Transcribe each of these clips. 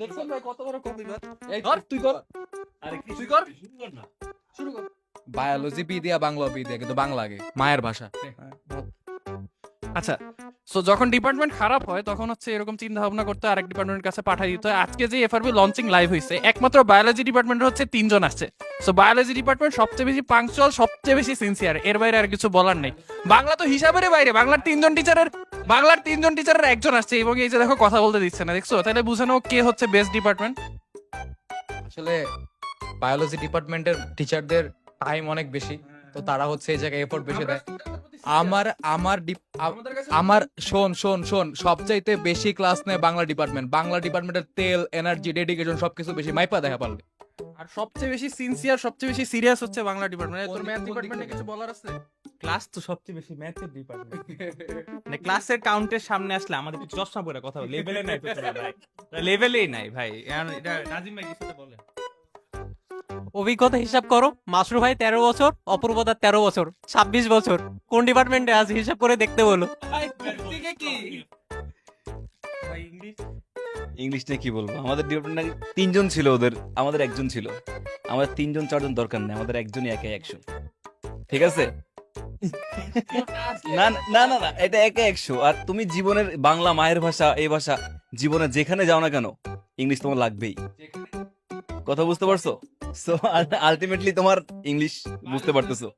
দেখছেন ভাই কত বড় কপিবাদ এই ধর তুই কর। তুই কর। শুরু কর। বায়োলজি বি দিয়া বাংলা বি দিয়া কিন্তু বাংলা আগে। মায়ের ভাষা। আচ্ছা সো যখন ডিপার্টমেন্ট খারাপ হয় তখন হচ্ছে এরকম চিন্তা ভাবনা করতে আরেক ডিপার্টমেন্টের কাছে পাঠাই দিতে হয়। আজকে যে এফআরবি লঞ্চিং লাইভ হয়েছে একমাত্র বায়োলজি ডিপার্টমেন্ট হচ্ছে তিনজন আসছে। সো বায়োলজি ডিপার্টমেন্ট সবচেয়ে বেশি পাংচুয়াল সবচেয়ে বেশি সিনসিয়ার এর বাইরে আর কিছু বলার নেই। বাংলা তো হিসাবের বাইরে বাংলার তিনজন টিচারের বাংলার তিনজন টিচারের একজন আসছে এবং এই যে দেখো কথা বলতে দিচ্ছে না দেখছ? তাহলে বুঝানো কে হচ্ছে বেস্ট ডিপার্টমেন্ট আসলে বায়োলজি ডিপার্টমেন্টের টিচারদের টাইম অনেক বেশি তো তারা হচ্ছে এই জায়গায় এফোর্ট বেশি দেয়। আমার আমার আমার শোন শোন শোন সবচাইতে বেশি ক্লাস নেয় বাংলা ডিপার্টমেন্ট বাংলা ডিপার্টমেন্টের তেল এনার্জি ডেডিকেশন সবকিছু বেশি মাইপা দেখা পারলে আর সবচেয়ে বেশি সিনসিয়ার সবচেয়ে বেশি সিরিয়াস হচ্ছে বাংলা ডিপার্টমেন্ট তোর ম্যাথ ডিপার্টমেন্টে কিছু বলার আছে? ক্লাস তো সবচেয়ে বেশি ম্যাথের ডিপার্টমেন্ট মানে ক্লাসের কাউন্টের সামনে আসলে আমাদের কিছু চশমা পরে কথা বলে। লেভেলে নাই ভাই। লেভেলেই নাই ভাই। এটা নাজিম ভাই কিছু বলে। অভিজ্ঞতা হিসাব করো। মাসরু ভাই তেরো বছর অপূর্বদা তেরো বছর ছাব্বিশ বছর। কোন ডিপার্টমেন্টে আছে হিসাব করে দেখতে বলো। ইংলিশ? ইংলিশ নিয়ে কি বলব? আমাদের ডিপার্টমেন্টে তিনজন ছিল ওদের আমাদের একজন ছিল। আমাদের তিনজন চারজন দরকার নেই। আমাদের একজনই একে একশো ঠিক আছে? না না না না, এটা একে একশো আর তুমি জীবনের বাংলা মায়ের ভাষা, এই ভাষা, জীবনে যেখানে যাও না কেন ইংলিশ তোমার লাগবেই। কথা বুঝতে পারছ? সো আলটিমেটলি তোমার ইংলিশ বুঝতে পারতেছো।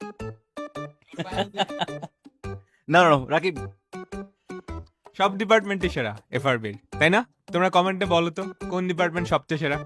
না না রাকিব, সব ডিপার্টমেন্টই সেরা এফআরবির তাই না? তোমরা কমেন্টে বলো তো, কোন ডিপার্টমেন্ট সবচেয়ে সেরা?